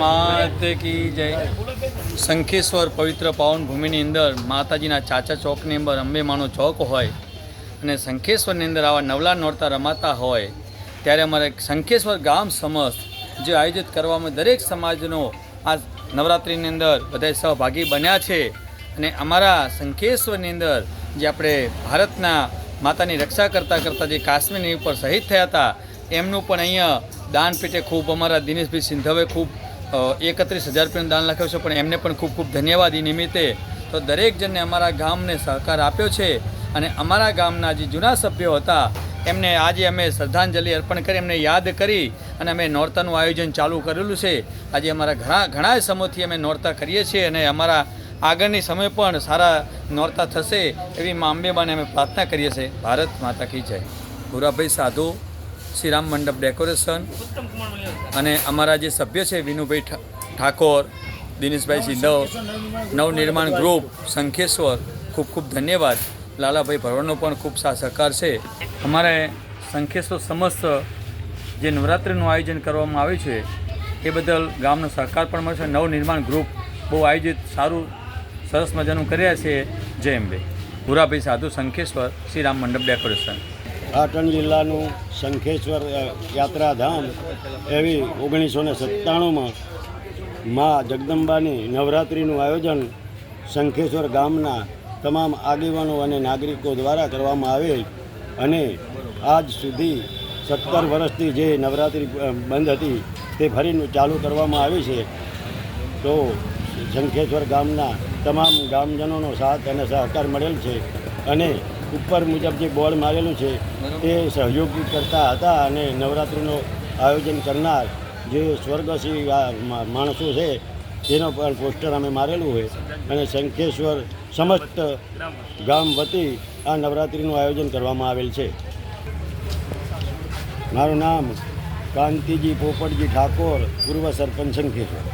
માત કી જય. શંખેશ્વર પવિત્ર પાવન ભૂમિની અંદર માતાજીના ચાચા ચોકની અંદર અંબેમાનો ચોક હોય અને શંખેશ્વરની અંદર આવા નવલા નોરતા રમાતા હોય, ત્યારે અમારે શંખેશ્વર ગામ સમસ્ત જે આયોજિત કરવામાં દરેક સમાજનો આ નવરાત્રિની અંદર બધા સહભાગી બન્યા છે. અને અમારા શંખેશ્વરની અંદર જે આપણે ભારતના માતાની રક્ષા કરતાં કરતાં જે કાશ્મીરની ઉપર શહીદ થયા હતા, એમનું પણ અહીંયા દાન પેટે ખૂબ અમારા દિનેશભાઈ સિંધવે ખૂબ એકત્રીસ હજાર રૂપિયાનું દાન લખાવ્યું છે, પણ એમને પણ ખૂબ ખૂબ ધન્યવાદ એ નિમિત્તે. તો દરેક જણને અમારા ગામને સહકાર આપ્યો છે અને અમારા ગામના જે જૂના સભ્યો હતા, એમને આજે અમે શ્રદ્ધાંજલિ અર્પણ કરી, એમને યાદ કરી અને અમે નોરતાનું આયોજન ચાલુ કરેલું છે. આજે અમારા ઘણા ઘણા સમયથી અમે નોરતા કરીએ છીએ અને અમારા આગળની સમય પણ સારા નોરતા થશે એવી મા અંબેબાને અમે પ્રાર્થના કરીએ છીએ. ભારત માતા કી જય. ભૂરાભાઈ સાધુ શ્રીરામ મંડપ ડેકોરેશન અને અમારા જે સભ્ય છે વિનુભાઈ ઠાકોર, દિનેશભાઈ સિંધવ, નવનિર્માણ ગ્રુપ, શંખેશ્વર, ખૂબ ખૂબ ધન્યવાદ. લાલાભાઈ ભરવાડનો પણ ખૂબ સા, સહકાર છે. અમારે શંખેશ્વર સમસ્ત જે નવરાત્રિનું આયોજન કરવામાં આવ્યું છે, એ બદલ ગામનો સહકાર પણ મળશે. નવનિર્માણ ગ્રુપ બહુ આયોજિત, સારું, સરસ મજાનું કર્યા છે. જય અંબે. ભૂરાભાઈ સાધુ, શંખેશ્વર શ્રી રામ મંડપ ડેકોરેશન. પાટણ જિલ્લાનું શંખેશ્વર યાત્રાધામ એવી ઓગણીસો ને સત્તાણુંમાં મા જગદંબાની નવરાત્રિનું આયોજન શંખેશ્વર ગામના તમામ આગેવાનો અને નાગરિકો દ્વારા કરવામાં આવેલ અને આજ સુધી સત્તર વર્ષથી જે નવરાત્રિ બંધ હતી તે ફરીનું ચાલુ કરવામાં આવી છે. તો શંખેશ્વર ગામના તમામ ગામજનોનો સાથ અને સહકાર મળેલ છે અને ઉપર મુજબ જે બોર્ડ મારેલું છે તે સહયોગી કરતા હતા અને નવરાત્રિનું આયોજન કરનાર જે સ્વર્ગસી માણસો છે તેનો પણ પોસ્ટર અમે મારેલું હોય. અને શંખેશ્વર સમસ્ત ગામ વતી આ નવરાત્રિનું આયોજન કરવામાં આવેલ છે. મારું નામ કાંતિજી પોપટજી ઠાકોર પૂર્વ સરપંચ શંખેશ્વર.